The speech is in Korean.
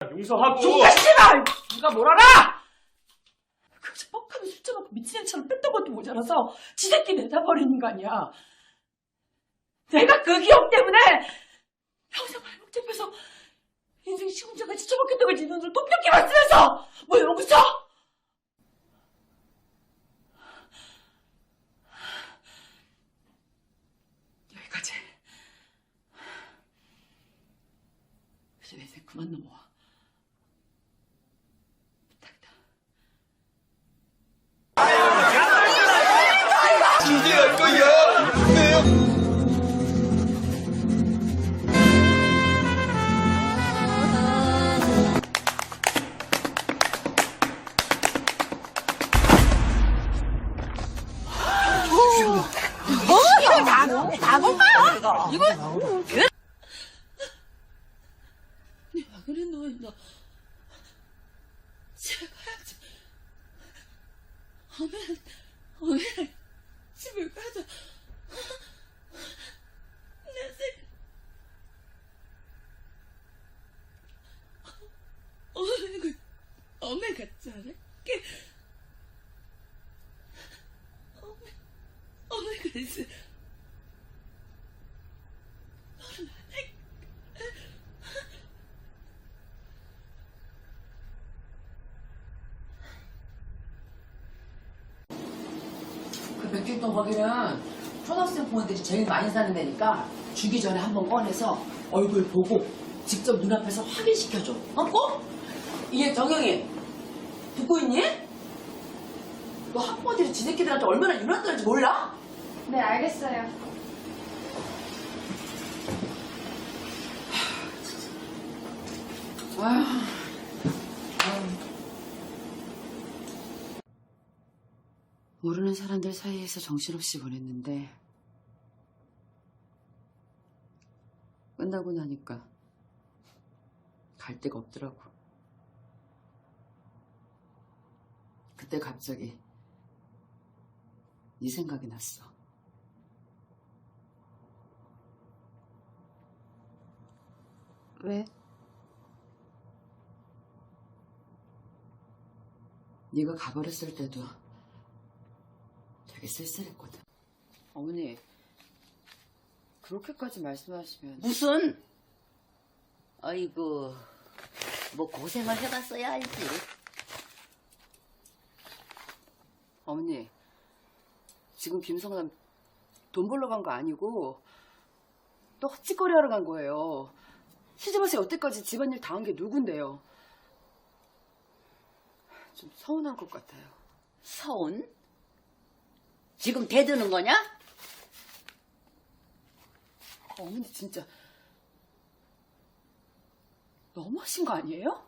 용서하고 누가 씨발! 누가 뭘 알아! 그저 뻑하면 술 처먹고 미친 애처럼 뺐던 것도 모자라서 지새끼 내다 버린 인간이야. 내가 그 기억 때문에 평생 발목 잡혀서 인생 시군자같이 처먹겠다고 지 눈으로 돈병기만 쓰면서 뭐 이러고 있어? 여기까지. 이제 내 인생 그만 넘어와. 왜 그래 너 너. 집에 가야지. 어메 어메 집에 가자. 내 생. 어메 그 어메 같지 않을게. 어메 어메 그랬어. 너는 안 해. 그 백길동 거기는 초등학생 부모들이 제일 많이 사는 데니까 주기 전에 한번 꺼내서 얼굴 보고 직접 눈앞에서 확인시켜줘. 어? 꼭? 이게 정영이 듣고 있니? 너 학부모들이 지새끼들한테 얼마나 유난 떨는지 몰라? 네, 알겠어요. 아휴. 모르는 사람들 사이에서 정신없이 보냈는데 끝나고 나니까 갈 데가 없더라고. 그때 갑자기 네 생각이 났어. 왜? 네가 가버렸을 때도 되게 쓸쓸했거든. 어머니, 그렇게까지 말씀하시면 무슨? 아이고, 뭐 고생을 해봤어야 알지. 어머니, 지금 김성남 돈 벌러 간 거 아니고 또 헛짓거리 하러 간 거예요. 시집와서 여태까지 집안일 다 한 게 누군데요? 좀 서운한 것 같아요. 서운? 지금 대드는 거냐? 어머니 진짜 너무하신 거 아니에요?